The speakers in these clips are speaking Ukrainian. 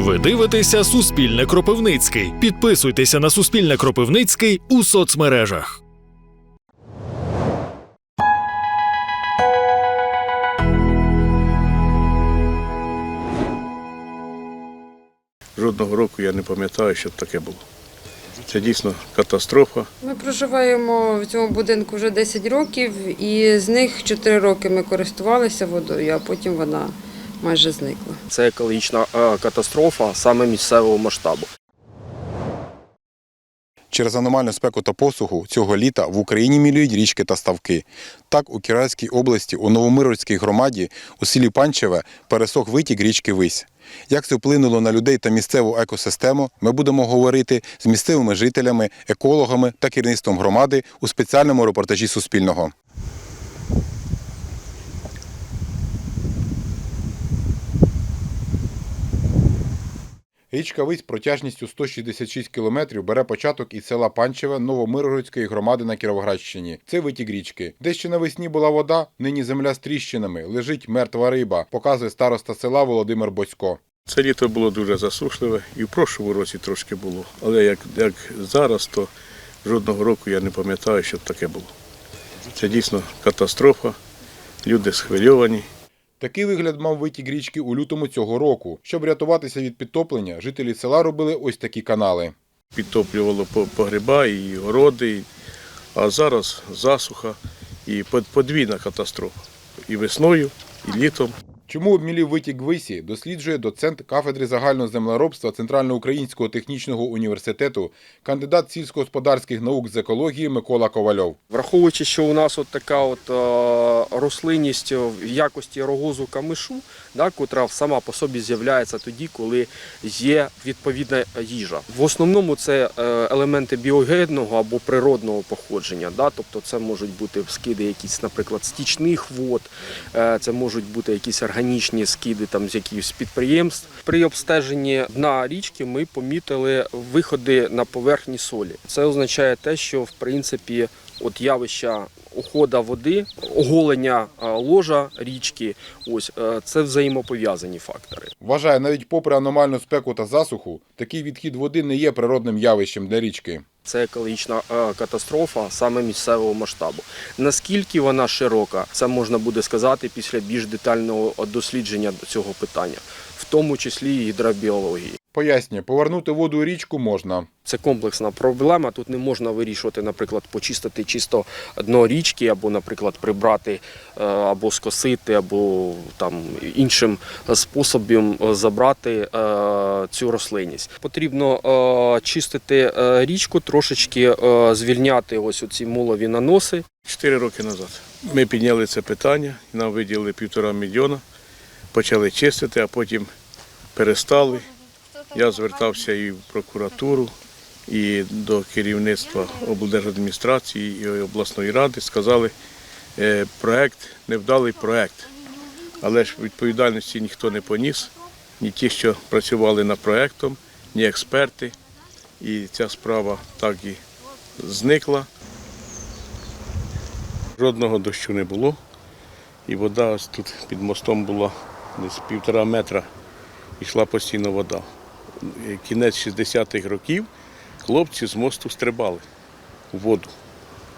Ви дивитеся Суспільне Кропивницький. Підписуйтеся на Суспільне Кропивницький у соцмережах. Жодного року я не пам'ятаю, щоб таке було. Це дійсно катастрофа. Ми проживаємо в цьому будинку вже 10 років, і з них 4 роки ми користувалися водою, а потім вона майже зникла. Це екологічна е, катастрофа саме місцевого масштабу. Через аномальну спеку та посуху цього літа в Україні мілюють річки та ставки. Так, у Кіровській області, у Новомирській громаді, у селі Панчеве пересох витік річки Вись. Як це вплинуло на людей та місцеву екосистему, ми будемо говорити з місцевими жителями, екологами та керівництвом громади у спеціальному репортажі Суспільного. Річка Вись протяжністю 166 кілометрів бере початок із села Панчеве Новомиргородської громади на Кіровоградщині. Це витік річки. Де ще навесні була вода, нині земля з тріщинами, лежить мертва риба, показує староста села Володимир Боцько. Це літо було дуже засушливе і в прошлому році трошки було. Але як, як зараз, то жодного року я не пам'ятаю, щоб таке було. Це дійсно катастрофа. Люди схвильовані. Такий вигляд мав витік річки у лютому цього року. Щоб рятуватися від підтоплення, жителі села робили ось такі канали. Підтоплювало по- погреба і городи. А зараз засуха і подвійна катастрофа. І весною, і літом. Чому обмілів витік Висі, досліджує доцент кафедри загального землеробства Центральноукраїнського технічного університету, кандидат сільськогосподарських наук з екології Микола Ковальов. Враховуючи, що у нас от така от е, рослинність в якості рогозу камишу, да, котра сама по собі з'являється тоді, коли є відповідна їжа. В основному це е, елементи біогенного або природного походження. Да, тобто це можуть бути скиди якісь, наприклад, стічних вод, е, це можуть бути якісь органічні скиди там, з якихось підприємств. При обстеженні дна річки ми помітили виходи на поверхні солі. Це означає те, що в принципі от явища ухода води, оголення е, ложа річки, ось е, це взаємопов'язані фактори. Вважає, навіть попри аномальну спеку та засуху, такий відхід води не є природним явищем для річки. Це екологічна е, катастрофа саме місцевого масштабу. Наскільки вона широка, це можна буде сказати після більш детального дослідження цього питання, в тому числі і гідробіології. Пояснює, повернути воду у річку можна. Це комплексна проблема. Тут не можна вирішувати, наприклад, почистити чисто дно річки, або, наприклад, прибрати е, або скосити, або там іншим способом е, забрати е, цю рослинність. Потрібно чистити річку, трошечки звільняти ось оці мулові наноси. Чотири роки назад. Ми підняли це питання, нам виділили півтора мільйона, почали чистити, а потім перестали. Я звертався і в прокуратуру, і до керівництва облдержадміністрації і обласної ради. Сказали, е, проект, невдалий проект. Але ж відповідальності ніхто не поніс, ні ті, що працювали над проектом, ні експерти. І ця справа так і зникла. Жодного дощу не було. І вода ось тут під мостом була десь півтора метра. Йшла постійно вода. Кінець 60-х років хлопці з мосту стрибали у воду.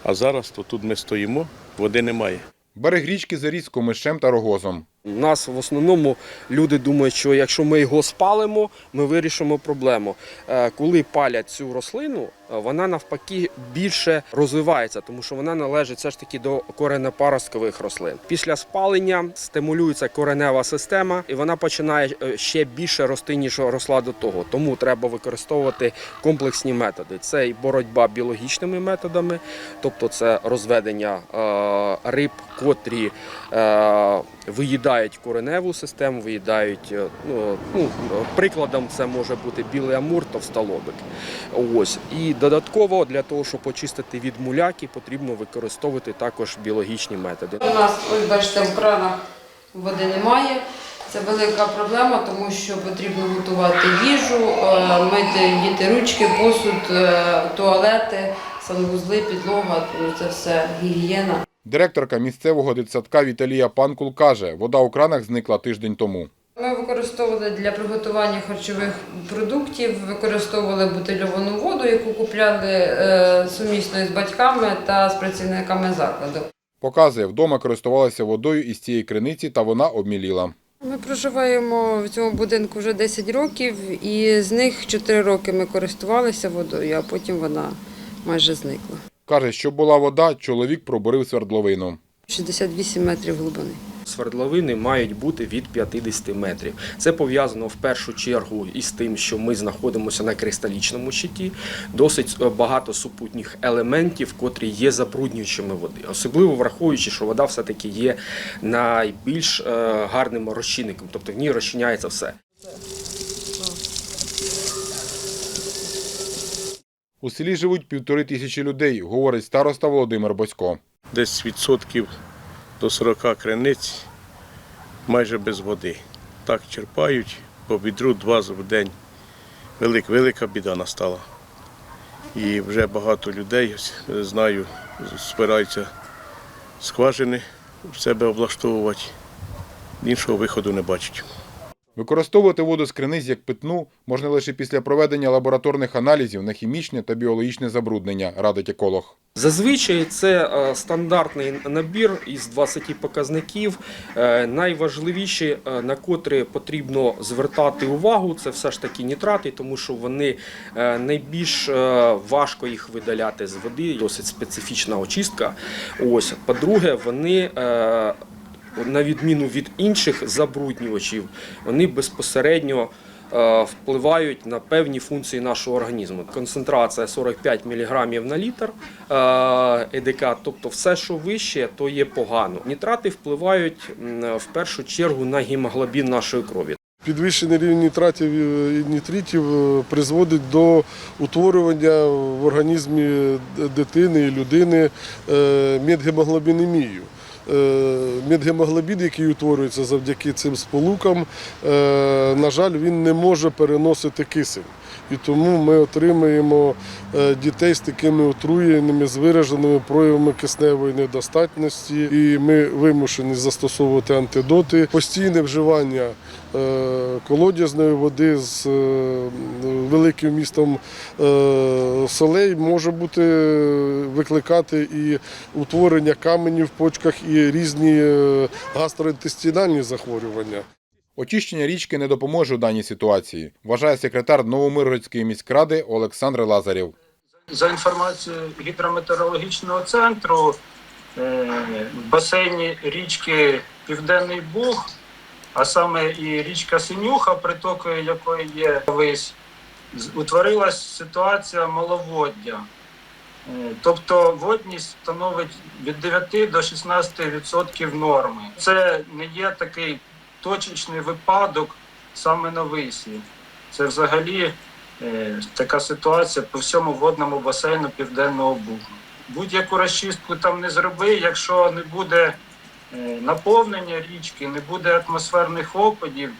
А зараз то тут ми стоїмо, води немає. Берег річки заріс комишем та рогозом. У нас в основному люди думають, що якщо ми його спалимо, ми вирішимо проблему. Е, Коли палять цю рослину, е, вона навпаки більше розвивається, тому що вона належить все ж таки до коренепаросткових рослин. Після спалення стимулюється коренева система, і вона починає е, ще більше рости, ніж росла до того. Тому треба використовувати комплексні методи. Це і боротьба біологічними методами, тобто це розведення риб, котрі виїдають кореневу систему, виїдають. е, Ну, ну, прикладом це може бути білий амур, товстолобик. Ось. І додатково для того, щоб очистити від муляки, потрібно використовувати також біологічні методи. У нас, ось бачите, в кранах води немає. Це велика проблема, тому що потрібно готувати їжу, е, мити діти ручки, посуд, е, туалети, санвузли, підлога, це все гігієна. Директорка місцевого дитсадка Віталія Панкул каже, вода у кранах зникла тиждень тому. Ми використовували для приготування харчових продуктів, використовували бутильовану воду, яку купляли е, сумісно із батьками та з працівниками закладу. Показує, вдома користувалися водою із цієї криниці та вона обміліла. Ми проживаємо в цьому будинку вже 10 років, і з них 4 роки ми користувалися водою, а потім вона майже зникла. Каже, що була вода, чоловік пробурив свердловину. 68 метрів глибини. Свердловини мають бути від 50 метрів. Це пов'язано в першу чергу із тим, що ми знаходимося на кристалічному щиті. Досить е, багато супутніх елементів, котрі є забруднюючими води, особливо враховуючи, що вода все-таки є найбільш е, гарним розчинником, тобто в ній розчиняється все. У селі живуть півтори тисячі людей, говорить староста Володимир Босько. Десь відсотків до 40 криниць майже без води. Так черпають по відру два в день. Велик, велика біда настала. І вже багато людей, знаю, збираються скважини в себе облаштовувати. Іншого виходу не бачать. Використовувати воду з криниць як питну можна лише після проведення лабораторних аналізів на хімічне та біологічне забруднення, радить еколог. Зазвичай це е, стандартний набір із 20 показників. Е, Найважливіші, е, на котрі потрібно звертати увагу, це все ж таки нітрати, тому що вони найбільш важко їх видаляти з води, досить специфічна очистка. По-друге, вони. На відміну від інших забруднювачів, вони безпосередньо е, впливають на певні функції нашого організму. Концентрація 45 мг на літр е, ЕДК, тобто все, що вище, то є погано. Нітрати впливають в першу чергу на гемоглобін нашої крові. Підвищений рівень нітратів і нітритів е, призводить до утворювання в організмі дитини і людини е, медгемоглобінемію. Е, Медгемоглобін, який утворюється завдяки цим сполукам, е, на жаль, він не може переносити кисень. І тому ми отримуємо е, дітей з такими отруєними, з вираженими проявами кисневої недостатності, і ми вимушені застосовувати антидоти. Постійне вживання е, колодязної води з е, великим містом солей може бути викликати і утворення каменів в почках і різні гастроінтестинальні захворювання. Очищення річки не допоможе у даній ситуації, вважає секретар Новомиргородської міськради Олександр Лазарєв. За інформацією гідрометеорологічного центру, е, в басейні річки Південний Буг, а саме і річка Синюха, притокою якої є вись, утворилась ситуація маловоддя. Е, Тобто водність становить від 9 до 16% норми. Це не є такий точечний випадок саме на висі. Це взагалі е, така ситуація по всьому водному басейну Південного Бугу. Будь-яку розчистку там не зроби, якщо не буде е, наповнення річки, не буде атмосферних опадів,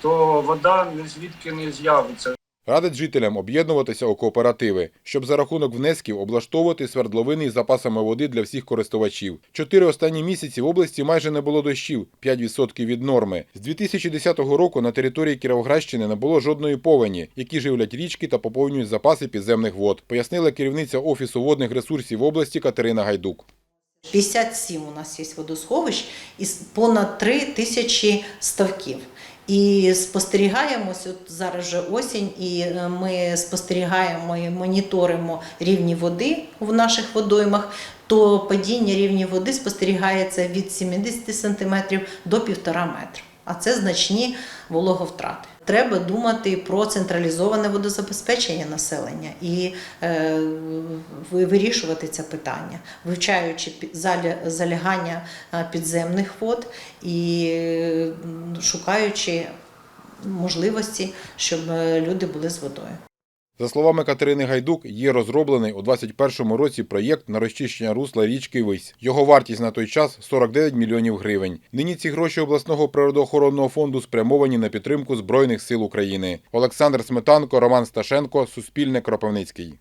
то вода звідки не з'явиться. Радить жителям об'єднуватися у кооперативи, щоб за рахунок внесків облаштовувати свердловини із запасами води для всіх користувачів. Чотири останні місяці в області майже не було дощів 5% від норми. З 2010 року на території Кіровоградщини не було жодної повені, які живлять річки та поповнюють запаси підземних вод, пояснила керівниця Офісу водних ресурсів області Катерина Гайдук. 57 у нас є водосховищ і понад 3 тисячі ставків. І спостерігаємо, от зараз вже осінь, і е, ми спостерігаємо і моніторимо рівні води в наших водоймах, то падіння рівня води спостерігається від 70 см до 1,5 метра. А це значні вологовтрати. Треба думати про централізоване водозабезпечення населення і е, вирішувати це питання, вивчаючи залягання е, підземних вод і шукаючи можливості, щоб е, люди були з водою. За словами Катерини Гайдук, є розроблений у 2021 році проєкт на розчищення русла річки Вись. Його вартість на той час 49 мільйонів гривень. Нині ці гроші обласного природоохоронного фонду спрямовані на підтримку Збройних сил України. Олександр Сметанко, Роман Сташенко, Суспільне Кропивницький.